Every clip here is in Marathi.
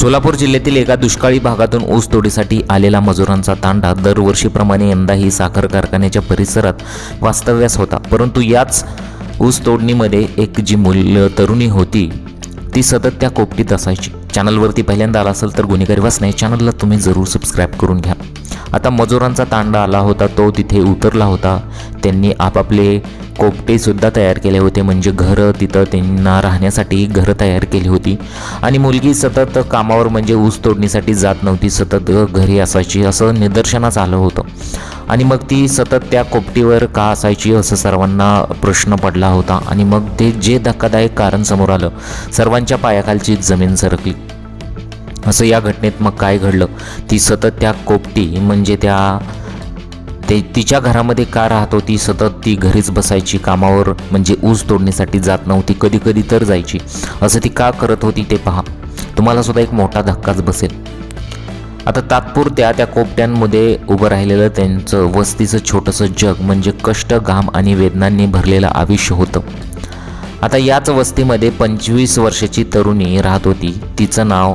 सोलापूर जिल्ह्यातील एका दुष्काळी भागातून ऊस तोडीसाठी आलेला मजुरांचा तांडा दरवर्षीप्रमाणे यंदाही साखर कारखान्याच्या परिसरात वास्तव्यास होता. परंतु याच ऊस तोडणीमध्ये एक जी मूल्य तरुणी होती ती सतत त्या कोपटीत असायची. चॅनलवरती पहिल्यांदा आला असेल तर गुन्हेगारी वाचणे चॅनलला तुम्ही जरूर सबस्क्राईब करून घ्या. आता मजुरांचा तांडा आला होता तो तिथे उतरला होता. त्यांनी आपापले कोपटेसुद्धा तयार केले होते. म्हणजे घरं तिथं त्यांना राहण्यासाठी घरं तयार केली होती. आणि मुलगी सतत कामावर म्हणजे ऊस तोडणीसाठी जात नव्हती. सतत घरी असायची असं निदर्शनास आलं होतं. आणि मग ती सतत त्या कोपटीवर का असायची असं सर्वांना प्रश्न पडला होता. आणि मग ते जे धक्कादायक कारण समोर आलं सर्वांच्या पायाखालची जमीन सरकली. असं या घटनेत मग काय घडलं? ती सतत त्या कोपटी म्हणजे त्या ते तिच्या घरामध्ये का राहत होती सतत ती घरीच बसायची कामावर म्हणजे ऊस तोडण्यासाठी जात नव्हती कधी कधी तर जायची. असं ती का करत होती ते पहा. तुम्हाला सुद्धा एक मोठा धक्काच बसेल. आता तात्पुरत्या त्या कोपट्यांमध्ये उभं राहिलेलं त्यांचं वस्तीचं छोटंसं जग म्हणजे कष्ट घाम आणि वेदनांनी भरलेलं आयुष्य होतं. आता याच वस्तीमध्ये पंचवीस वर्षाची तरुणी राहत होती. तिचं नाव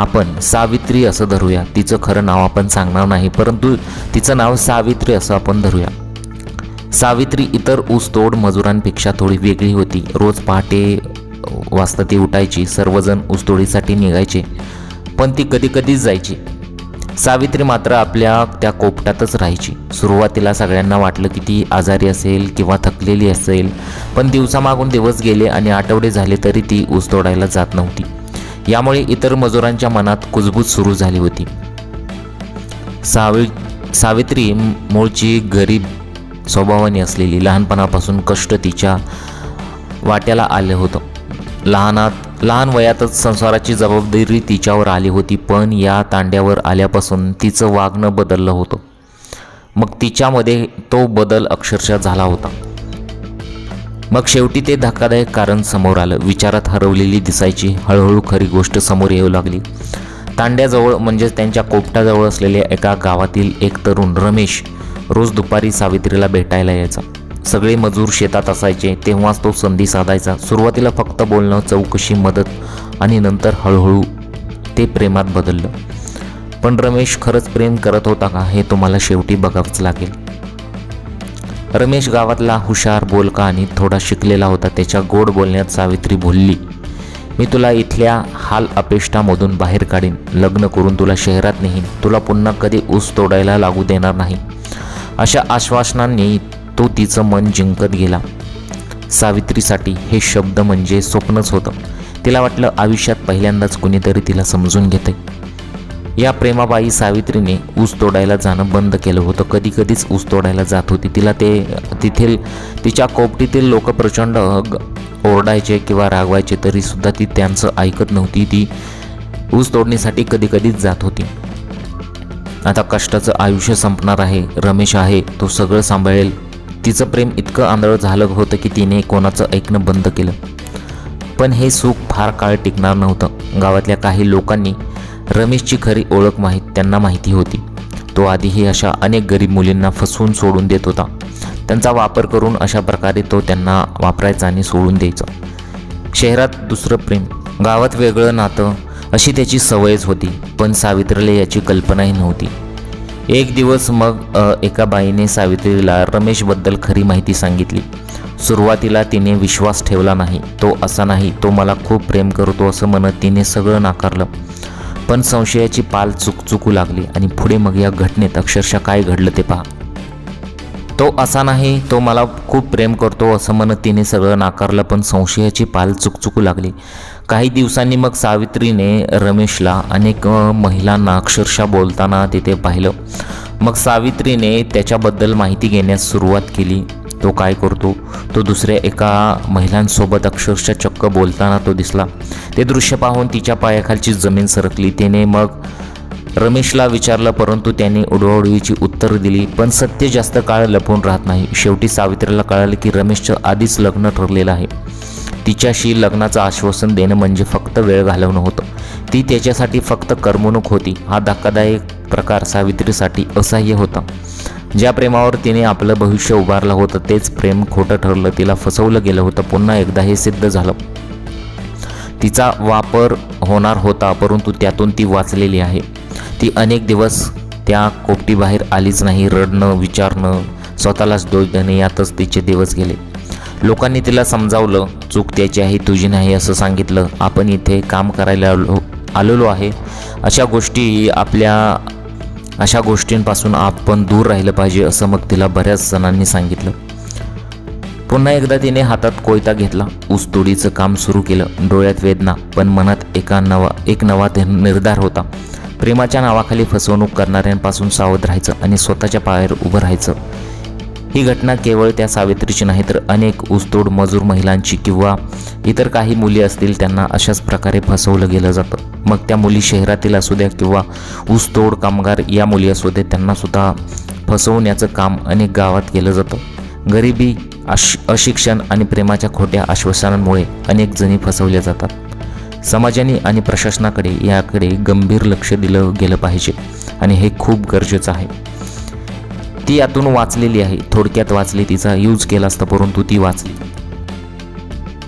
आपण सावित्री असं धरूया. तिचं खरं नाव आपण सांगणार नाही परंतु तिचं नाव सावित्री असं आपण धरूया. सावित्री इतर ऊसतोड मजुरांपेक्षा थोडी वेगळी होती. रोज पहाटे वाजता ती उठायची सर्वजण ऊसतोडीसाठी निघायचे पण ती कधी कधीच जायची. सावित्री मात्र आपल्या त्या कोपटातच राहायची. सुरुवातीला सगळ्यांना वाटलं की ती आजारी असेल किंवा थकलेली असेल पण दिवसामागून दिवस गेले आणि आठवडे झाले तरी ती ऊस तोडायला जात नव्हती. यामुळे इतर मजुरांच्या मनात कुजबूज सुरू झाली होती. सावि सावित्री मूळची गरीब स्वभावाने असलेली लहानपणापासून कष्ट तिच्या वाट्याला आलं होतं. लहानात लहान वयातच संसाराची जबाबदारी तिच्यावर आली होती पण या तांड्यावर आल्यापासून तिचं वागणं बदललं होतं. मग तिच्यामध्ये तो बदल अक्षरशः झाला होता. मग शेवटी ते धक्कादायक कारण समोर आलं. विचारात हरवलेली दिसायची हळूहळू खरी गोष्ट समोर येऊ लागली. तांड्याजवळ म्हणजेच त्यांच्या कोपटाजवळ असलेल्या एका गावातील एक तरुण रमेश रोज दुपारी सावित्रीला भेटायला यायचा. सगळे मजूर शेतात असायचे तेव्हाच तो संधी साधायचा. सुरुवातीला फक्त बोलणं चौकशी मदत आणि नंतर हळूहळू ते प्रेमात बदललं. पण रमेश खरंच प्रेम करत होता का हे तुम्हाला शेवटी बघावंच लागेल. रमेश गावातला हुशार बोलका आणि थोडा शिकलेला होता. त्याच्या गोड बोलण्यात सावित्री बोलली मी तुला इथल्या हाल अपेष्टामधून बाहेर काढीन. लग्न करून तुला शहरात नेईन तुला पुन्हा कधी ऊस तोडायला लागू देणार नाही. अशा आश्वासनांनी तो तिचं मन जिंकत गेला. सावित्रीसाठी हे शब्द म्हणजे स्वप्नच होतं. तिला वाटलं आयुष्यात पहिल्यांदाच कुणीतरी तिला समजून घेते या प्रेमाबाई सावित्रीने ऊस तोडायला जाणं बंद केलं होतं. कधी कधीच ऊस तोडायला जात होती. तिला ते तिथील तिच्या कोपटीतील लोक प्रचंड ओरडायचे किंवा रागवायचे तरीसुद्धा ती त्यांचं ऐकत नव्हती. ती ऊस तोडणीसाठी कधी कधीच जात होती. आता कष्टाचं आयुष्य संपणार आहे. रमेश आहे. तो सगळं सांभाळेल. तिचं प्रेम इतकं आंधळ झालं होतं की तिने कोणाचं ऐकणं बंद केलं. पण हे सुख फार काळ टिकणार नव्हतं. गावातल्या काही लोकांनी रमेशची खरी ओळख माहीत त्यांना माहिती होती. तो आधीही अशा अनेक गरीब मुलींना फसवून सोडून देत होता. त्यांचा वापर करून अशा प्रकारे तो त्यांना वापरायचा आणि सोडून द्यायचा. शहरात दुसरं प्रेम गावात वेगळं नातं अशी त्याची सवयच होती पण सावित्रीला याची कल्पनाही नव्हती. एक दिवस मग एका बाईने सावित्रीला रमेशबद्दल खरी माहिती सांगितली. सुरुवातीला तिने विश्वास ठेवला नाही तो असा नाही तो मला खूप प्रेम करतो असं म्हणत तिने सगळं नाकारलं. पण संशयाची पाल चुकचुकू लागली आणि पुढे मग या घटनेत अक्षरशः काय घडलं ते पहा. तो असा नाही तो मला खूप प्रेम करतो असं म्हणत तिने सगळं नाकारलं पण संशयाची पाल चुकचुकू लागली. काही दिवसांनी मग सावित्रीने रमेशला अनेक महिलांना अक्षरशः बोलताना तिथे पाहिलं. मग सावित्रीने त्याच्याबद्दल माहिती घेण्यास सुरुवात केली. तो काय करतो? तो दुसऱ्या एका महिलांसोबत अक्षरशः चक्क बोलताना तो दिसला. ते दृश्य पाहून तिच्या पायाखालची जमीन सरकली. तिने मग रमेशला विचारलं परंतु त्याने उडवाउडवीची उत्तर दिली. पण सत्य जास्त काळ लपवून राहत नाही. शेवटी सावित्रीला कळालं की रमेशचं आधीच लग्न ठरलेलं आहे. तिच्याशी लग्नाचं आश्वासन देणं म्हणजे फक्त वेळ घालवणं होतं. ती त्याच्यासाठी फक्त करमणूक होती. हा धक्कादायक प्रकार सावित्रीसाठी असह्य होता. ज्या प्रेमावर तिने आपलं भविष्य उभारलं होतं तेच प्रेम खोटं ठरलं. तिला फसवलं गेलं होतं. पुन्हा एकदा हे सिद्ध झालं. तिचा वापर होणार होता परंतु त्यातून ती वाचलेली आहे. ती अनेक दिवस त्या कोपटीबाहेर आलीच नाही. रडणं विचारणं स्वतःलाच दोष देणे यातच तिचे दिवस गेले. लोकांनी तिला समजावलं चूक त्याची आहे तुझी नाही असं सांगितलं. आपण इथे काम करायला आलो आलेलो आहे. अशा गोष्टी आपल्या अशा गोष्टींपासून आपण दूर राहिलं पाहिजे असं मग तिला बऱ्याच जणांनी सांगितलं. पुन्हा एकदा तिने हातात कोयता घेतला. ऊसतोडीचं काम सुरू केलं. डोळ्यात वेदना पण मनात एका नवा एक नवा ते निर्धार होता. प्रेमाच्या नावाखाली फसवणूक करणाऱ्यांपासून सावध राहायचं आणि स्वतःच्या पायावर उभं राहायचं. ही घटना केवळ त्या सावित्रीची नाही तर अनेक ऊसतोड मजूर महिलांची किंवा इतर काही मुली असतील त्यांना अशाच प्रकारे फसवलं गेलं जातं. मग त्या मुली शहरातील असू द्या किंवा ऊसतोड कामगार या मुली असू दे त्यांनासुद्धा फसवण्याचं काम अनेक गावात केलं जातं. गरिबी अश अशिक्षण आणि प्रेमाच्या खोट्या आश्वासनांमुळे अनेक जणी फसवल्या जातात. समाजाने आणि प्रशासनाकडे याकडे गंभीर लक्ष दिलं गेलं पाहिजे आणि हे खूप गरजेचं आहे. ती यातून वाचलेली आहे. थोडक्यात वाचली तिचा यूज केला असता परंतु ती वाचली.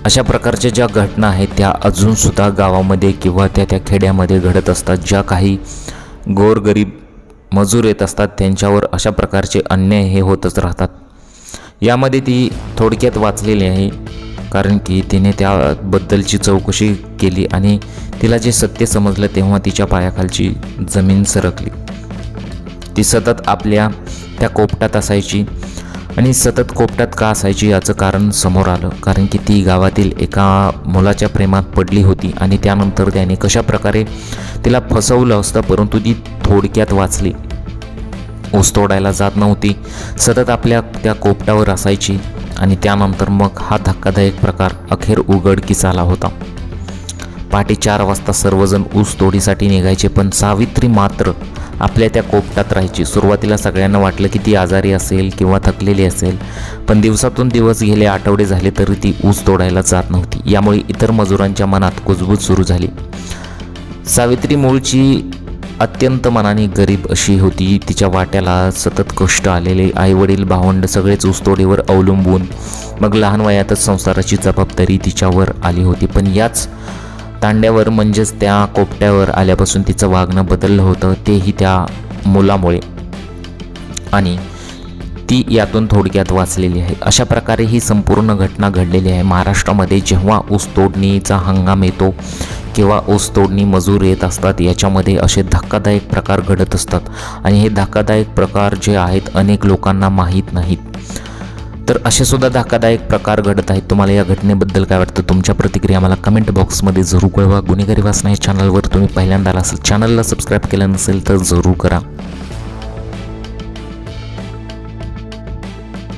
अशा प्रकारच्या ज्या घटना आहेत त्या अजूनसुद्धा गावामध्ये किंवा त्या त्या खेड्यामध्ये घडत असतात. ज्या काही गोरगरीब मजूर येत असतात त्यांच्यावर अशा प्रकारचे अन्याय हे होतच राहतात. यामध्ये ती थोडक्यात वाचलेली आहे कारण की तिने त्याबद्दलची चौकशी केली आणि तिला जे सत्य समजलं तेव्हा तिच्या पायाखालची जमीन सरकली. ती सतत आपल्या त्या कोपटात असायची आणि सतत कोपटात का असायची याचं कारण समोर आलं. कारण की ती गावातील एका मुलाच्या प्रेमात पडली होती आणि त्यानंतर त्याने कशा प्रकारे तिला फसवलं असतं परंतु ती थोडक्यात वाचली. ऊस तोडायला जात नव्हती. सतत आपल्या त्या कोपटावर असायची आणि त्यानंतर मग हा धक्कादायक प्रकार अखेर उघडकीस आला होता. पहाटे चार वाजता सर्वजण ऊस तोडीसाठी निघायचे पण सावित्री मात्र आपल्या त्या कोपटात राहायची. सुरुवातीला सगळ्यांना वाटलं की ती आजारी असेल किंवा थकलेली असेल पण दिवसातून दिवस गेले आठवडे झाले तरी ती ऊस तोडायला जात नव्हती. यामुळे इतर मजुरांच्या मनात कुजबूज सुरू झाली. सावित्री मूळची अत्यंत मनाने गरीब अशी होती. तिच्या वाट्याला सतत कष्ट आलेले आईवडील भावंड सगळेच ऊसतोडीवर अवलंबून. मग लहान वयातच संसाराची जबाबदारी तिच्यावर आली होती. पण याच तांड्यावर म्हणजेच त्या कोपट्यावर आल्यापासून तिचं वागणं बदललं होतं तेही त्या मुलामुळे. आणि ती यातून थोडक्यात वाचलेली आहे. अशा प्रकारे ही संपूर्ण घटना घडलेली आहे. महाराष्ट्रामध्ये जेव्हा ऊस तोडणीचा हंगाम येतो किंवा ऊस तोडणी मजूर येत असतात याच्यामध्ये असे धक्कादायक प्रकार घडत असतात. आणि हे धक्कादायक प्रकार जे आहेत अनेक लोकांना माहीत नाहीत. तर असे सुद्धा धक्कादायक प्रकार घडत आहेत. तुम्हाला या घटनेबद्दल काय वाटतं? तुमच्या प्रतिक्रिया मला कमेंट बॉक्समध्ये जरूर कळवा. गुन्हेगारी वासना या चॅनलवर तुम्ही पहिल्यांदा आला असेल चॅनलला सबस्क्राईब केलं नसेल तर जरूर करा.